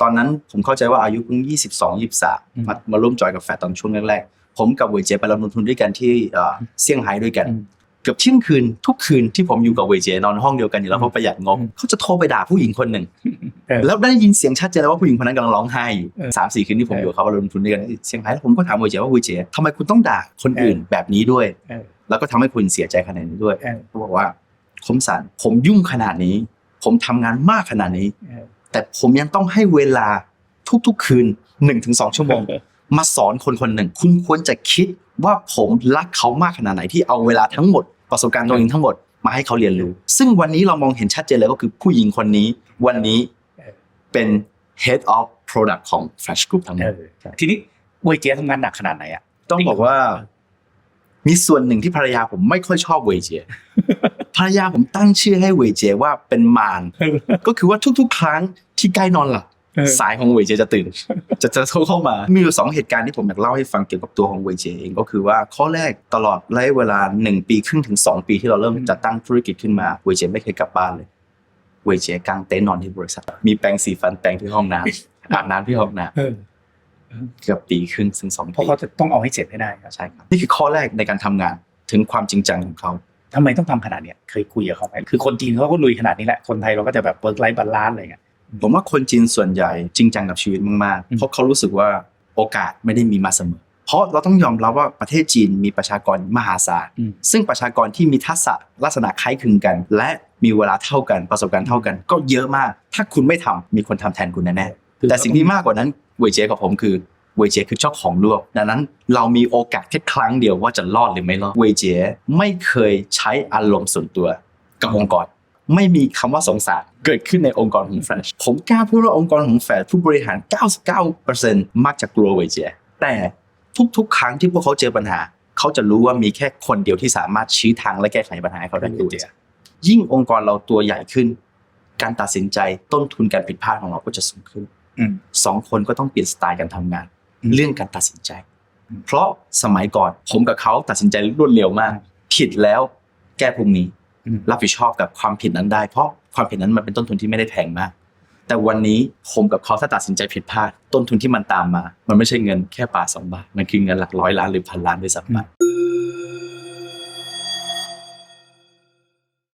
ตอนนั้นผมเข้าใจว่าอายุเพิ่ง22 23มามาร่วมจอยกับแฟดตอนช่วงแรกๆผมกับเวยเจไปลงทุนด้วยกันที่เอ่อเซี่ยงไฮ้ด้วยกันอืมเกือบเที่ยงคืนทุกคืนที่ผมอยู่กับเวยเจนอนห้องเดียวกันอยู่แล้วเพราะประหยัดงบอืมเขาจะโทรไปด่าผู้หญิงคนหนึ่งเออแล้วได้ยินเสียงชัดเจนแล้วว่าผู้หญิงคนนั้นกำลังร้องไห้อยู่เออสามสี่คืนที่ผมเอออยู่กับเขาเราลงทุนด้วยกันที่เซี่ยงไฮ้แล้วผมก็ถามเวยเจว่าเวยเจทำไมคุณต้องด่าคนอื่นแบบนี้ด้วยเออแล้วก็ทำให้คุณเสียใจขนาดนี้ด้วยเออเขาบอกว่าคมสันผมยุ่งขนาดนี้ ผมทำงานมากขนาดนี้เออ แต่ผมยังต้องให้เวลาทุกๆคืน1นถึงสชั่วโมง มาสอนคนคนหนึ่ง คุณควรจะคิดว่าผมรักเขามากขนาดไหนที่เอาเวลาทั้งหมดประสบการณ์ตัวเองทั้งหมดมาให้เขาเรียนรู้ ซึ่งวันนี้เรามองเห็นชัดเจนเลยก็คือผู้หญิงคนนี้ วันนี้เออเป็น head of product ของ Flash Group ทั้งหมเอดอทีนี้เวยเจียทำงานหนักขนาดไหนอะต้องบอกว่า มีส่วนหนึ่งที่ภรรยาผมไม่ค่อยชอบเวเจภรรยาผมตั้งชื่อให้เวเจว่าเป็นมารก็คือว่าทุกๆ ครั้ง ที่ใกล้นอนหลับเออสายของเวเจจะตื่น จะจะโทรเข้ามา มีอยู่สองเหตุการณ์ที่ผมอยากเล่าให้ฟังเกี่ยวกับตัวของเวเจเองก็คือว่าข้อแรกตลอดระยะเวลาหนึ่งปีครึ่งถึงสองปีที่เราเริ่มจัดตั้งธุรกิจขึ้นมาเวเจไม่เคยกลับบ้านเลยเวเจกางเต็นท์นอนที่บริษัท มีแปรงสีฟันแปรงที่ห้องน้ำอาบน้ำที่ห้องน้เออำเกือบปีครึ่งถึงสองเพราะปีเขาจะต้องเอาให้เสร็จให้ได้ครับใช่ครับนี่คือข้อแรกในการทำงานถึงความจริงจังของเขาทำไมต้องทำขนาดเนี้ยเคยคุยกับเขาไหมคือคนจีนเขาก็ลุยขนาดนี้แหละคนไทยเราก็จะแบบเวิร์กไลฟ์บาลานซ์อะไรเงี้ย ผมว่าคนจีนส่วนใหญ่จริงจังกับชีวิตมากอืๆมเพราะเขารู้สึกว่าโอกาสไม่ได้มีมาเสมอ เพราะเราต้องยอมรับว่าประเทศจีนมีประชากรมหาศาลอืมซึ่งประชากรที่มีทักษะลักษณะคล้ายคลึงกัน และมีเวลาเท่ากันประสบการณ์เท่ากัน ก็เยอะมาก ถ้าคุณไม่ทำมีคนทำแทนคุณแน่ๆแต่สิ่งที่มากกว่านั้นเวยเจกับผมคือเวยเจคือเจ้าของโลกดังนั้นเรามีโอกาสแค่ครั้งเดียวว่าจะรอดหรือไม่รอดเวยเจไม่เคยใช้อารมณ์ส่วนตัวกับองค์กร ไม่มีคำว่าสงสารเกิดขึ้นในองค์กรของแฟชผมกล้าพูดว่าองค์กรของแฟชผู้บริหาร 99%มักจะกลัวเวยเจแต่ทุกๆ ครั้งที่พวกเขาเจอปัญหา เขาจะรู้ว่ามีแค่คนเดียวที่สามารถชี้ทางและแก้ไขปัญหาให้เขาได้คือเวยเจยิ่งองค์กรเราตัวใหญ่ขึ้น การตัดสินใจต้นทุนการผิดพลาดของเราก็จะสูงขึ้นอืมสองคนก็ต้องเปลี่ยนสไตล์การทำงานอืมเรื่องการตัดสินใจอืมเพราะสมัยก่อนผมกับเขาตัดสินใจรวดเร็วมาก ผิดแล้วแก้พรุ่งนี้อืม รับผิดชอบกับความผิดนั้นได้ เพราะความผิดนั้นมันเป็นต้นทุนที่ไม่ได้แพงมาก แต่วันนี้ผมกับเขาถ้าตัดสินใจผิดพลาดต้นทุนที่มันตามมา มันไม่ใช่เงินแค่บาทสองบาทมันคือเงินหลักร้อยล้านหรือพันล้านด้วยซ้ำไป